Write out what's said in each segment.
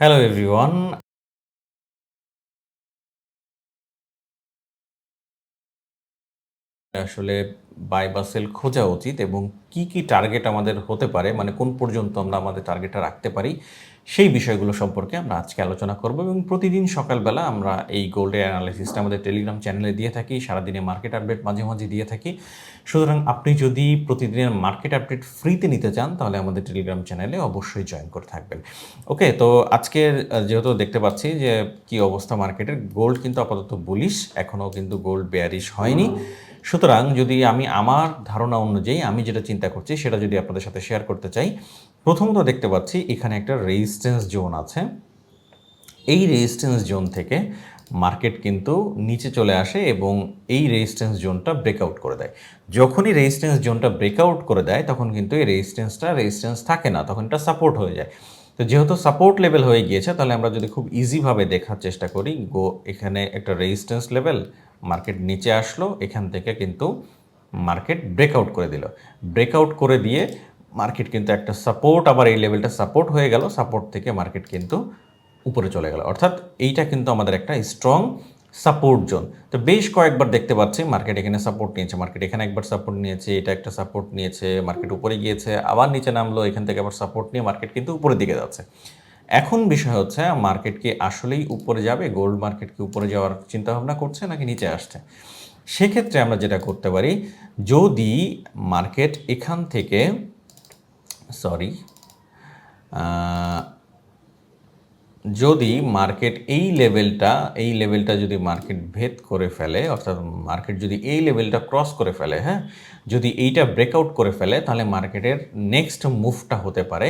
Hello everyone আসলে buy বা sell খোঁজা উচিত এবং কি কি টার্গেট আমাদের হতে পারে মানে কোন পর্যন্ত আমরা আমাদের টার্গেটটা রাখতে পারি সেই বিষয়গুলো সম্পর্কে আমরা আজকে আলোচনা করব এবং প্রতিদিন সকালবেলা আমরা এই গোল্ডের অ্যানালাইসিসটা আমাদের টেলিগ্রাম চ্যানেলে দিয়ে থাকি সারাদিনে মার্কেট আপডেট মাঝে মাঝে দিয়ে থাকি। সুতরাং আপনি যদি প্রতিদিনের মার্কেট আপডেট ফ্রিতে নিতে চান তাহলে আমাদের টেলিগ্রাম চ্যানেলে অবশ্যই জয়েন করে থাকবেন। ওকে তো আজকের যেহেতু দেখতে পাচ্ছি যে কি অবস্থা মার্কেটের গোল্ড কিন্তু আপাতত বুলিশ এখনও কিন্তু গোল্ড বেয়ারিশ হয়নি। সুতরাং যদি আমি আমার ধারণা অনুযায়ী আমি যেটা চিন্তা করছি, সেটা যদি আপনাদের সাথে শেয়ার করতে চাই, প্রথমত দেখতে পাচ্ছি এখানে একটা রেজিস্ট্যান্স জোন আছে। এই রেজিস্ট্যান্স জোন থেকে মার্কেট কিন্তু নিচে চলে আসে এবং এই রেজিস্ট্যান্স জোনটা ব্রেকআউট করে দেয়। যখনই রেজিস্ট্যান্স জোনটা ব্রেকআউট করে দেয়, তখন কিন্তু এই রেজিস্ট্যান্সটা রেজিস্ট্যান্স থাকে না, তখন এটা সাপোর্ট হয়ে যায়। তো যেহেতু সাপোর্ট লেভেল হয়ে গিয়েছে, তাহলে আমরা যদি খুব ইজিভাবে দেখার চেষ্টা করি গো এখানে একটা রেজিস্ট্যান্স লেভেল মার্কেট নিচে আসলো, এখান থেকে কিন্তু মার্কেট ব্রেকআউট করে দিল। ব্রেকআউট করে দিয়ে মার্কেট কিন্তু একটা সাপোর্ট আবার এই লেভেলটা সাপোর্ট হয়ে গেল সাপোর্ট থেকে মার্কেট কিন্তু উপরে চলে গেল। অর্থাৎ এইটা কিন্তু আমাদের একটা স্ট্রং সাপোর্ট জোন তো বেশ কয়েকবার দেখতে পাচ্ছি মার্কেট এখানে সাপোর্ট নিয়েছে মার্কেট এখানে একবার সাপোর্ট নিয়েছে, এটা একটা সাপোর্ট নিয়েছে মার্কেট উপরে গিয়েছে, আবার নিচে নামলো, এখান থেকে আবার সাপোর্ট নিয়ে মার্কেট কিন্তু উপরের দিকে যাচ্ছে। এখন বিষয় হচ্ছে মার্কেট কি আসলেই উপরে যাবে? গোল্ড মার্কেট কি উপরে যাওয়ার চিন্তা ভাবনা করছে নাকি নিচে আসছে? সেক্ষেত্রে আমরা যেটা করতে পারি, যদি মার্কেট এখান থেকে, সরি যদি মার্কেট এই লেভেলটা এই লেভেলটা যদি মার্কেট ভেদ করে ফেলে, অর্থাৎ মার্কেট যদি এই লেভেলটা ক্রস করে ফেলে হ্যাঁ যদি এইটা ব্রেকআউট করে ফেলে, তাহলে মার্কেটের নেক্সট মুভটা হতে পারে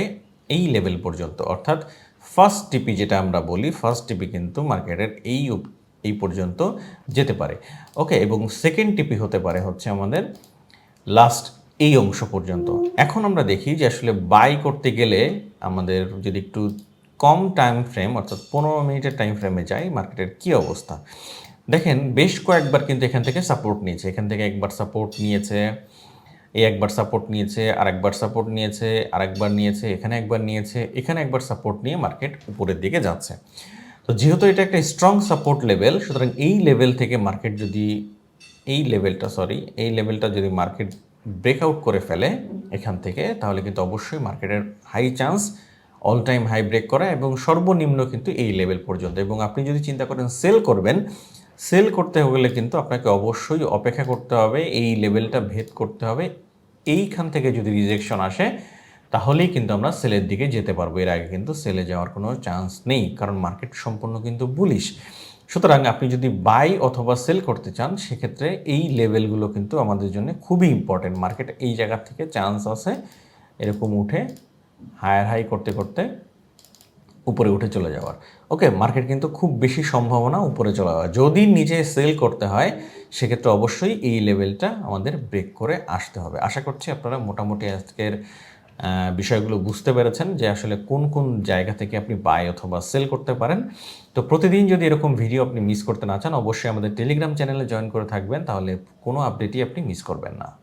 এই লেভেল পর্যন্ত। অর্থাৎ ফার্স্ট টিপি যেটা আমরা বলি, ফার্স্ট টিপি কিন্তু মার্কেটের এই এই পর্যন্ত যেতে পারে। ওকে, এবং সেকেন্ড টিপি হতে পারে হচ্ছে আমাদের লাস্ট এই অংশ পর্যন্ত। এখন আমরা দেখি যে আসলে বাই করতে গেলে আমাদের যদি একটু কম টাইম ফ্রেম অর্থাৎ পনেরো মিনিটের টাইম ফ্রেমে যাই মার্কেটের কী অবস্থা? দেখেন, বেশ কয়েকবার কিন্তু এখান থেকে সাপোর্ট নিয়েছে। এখান থেকে একবার সাপোর্ট নিয়েছে এই একবার সাপোর্ট নিয়েছে আর একবার সাপোর্ট নিয়েছে আর একবার নিয়েছে, এখানে একবার নিয়েছে, এখানে একবার সাপোর্ট নিয়ে মার্কেট উপরের দিকে যাচ্ছে। তো যেহেতু এটা একটা স্ট্রং সাপোর্ট লেভেল সুতরাং এই লেভেল থেকে মার্কেট যদি, এই লেভেলটা সরি এই লেভেলটা যদি মার্কেট ব্রেকআউট করে ফেলে এখান থেকে, তাহলে কিন্তু অবশ্যই মার্কেটের high chance all time high break করা এবং সর্বনিম্ন কিন্তু এই লেভেল পর্যন্ত। এবং আপনি যদি চিন্তা করেন সেল করবেন সেল করতে গেলে কিন্তু আপনাকে অবশ্যই অপেক্ষা করতে হবে, এই লেভেলটা ভেদ করতে হবে। এইখান থেকে যদি রিজেকশন আসে তাহলেই কিন্তু আমরা সেলের দিকে যেতে পারব। এর আগে কিন্তু সেলে যাওয়ার কোনো চান্স নেই, কারণ মার্কেট সম্পূর্ণ কিন্তু বুলিশ সুতরাং আপনি যদি বাই অথবা সেল করতে চান, সেক্ষেত্রে এই লেভেলগুলো কিন্তু আমাদের জন্য খুবই ইম্পর্টেন্ট মার্কেট এই জায়গা থেকে চান্স আছে, এরকম উঠে হায়ার হাই করতে করতে উপরে উঠে চলে যাওয়ার। ওকে মার্কেট কিন্তু খুব বেশি সম্ভাবনা উপরে চলে যাওয়ার। যদি নিজে সেল করতে হয়, সেক্ষেত্রে অবশ্যই এই লেভেলটা আমাদের ব্রেক করে আসতে হবে। আশা করছি আপনারা মোটামুটি আজকের বিষয়গুলো বুঝতে পেরেছেন যে আসলে কোন কোন জায়গা থেকে আপনি বাই অথবা সেল করতে পারেন। তো প্রতিদিন যদি এরকম ভিডিও আপনি মিস করতে না চান, অবশ্যই আমাদের টেলিগ্রাম চ্যানেলে জয়েন করে থাকবেন, তাহলে কোনো আপডেটই আপনি মিস করবেন না।